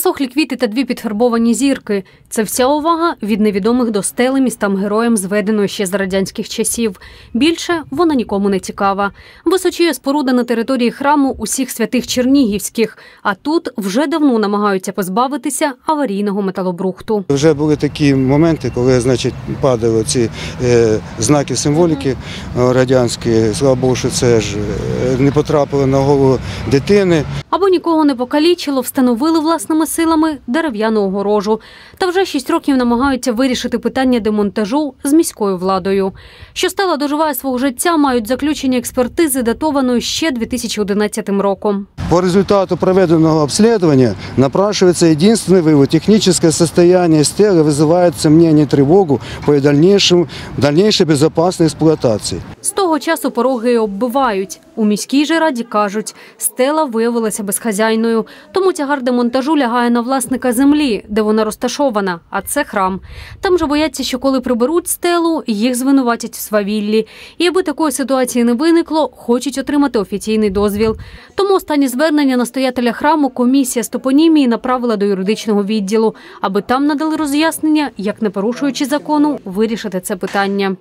Засохлі квіти та дві підфарбовані зірки. Це вся увага від невідомих до стели містам героям, зведеної ще з радянських часів. Більше вона нікому не цікава. Височіє споруда на території храму усіх святих чернігівських, а тут вже давно намагаються позбавитися аварійного металобрухту. Вже були такі моменти, коли значить, падали ці е, знаки символіки радянські. Слава Богу, що це ж е, не потрапило на голову дитини. Аби нікого не покалічило, встановили власними силами дерев'яну огорожу. Та вже шість років намагаються вирішити питання демонтажу з міською владою. Що стала доживає свого життя, мають заключення експертизи, датованої ще 2011 роком. По результату проведенного обследования напрашивается единственный вывод. Техническое состояние стелы вызывает сомнение и тревогу по дальнейшему, дальнейшей безопасной эксплуатации. З того часу пороги оббивають. У міській же раді кажуть, стела виявилася безхазяйною, тому тягар демонтажу лягає на власника землі, де вона розташована, а це храм. Там же бояться, що коли приберуть стелу, їх звинуватять в свавіллі. І аби такої ситуації не виникло, хочуть отримати офіційний дозвіл. Тому останнє звернення настоятеля храму комісія з топонімії направила до юридичного відділу, аби там надали роз'яснення, як не порушуючи закону, вирішити це питання.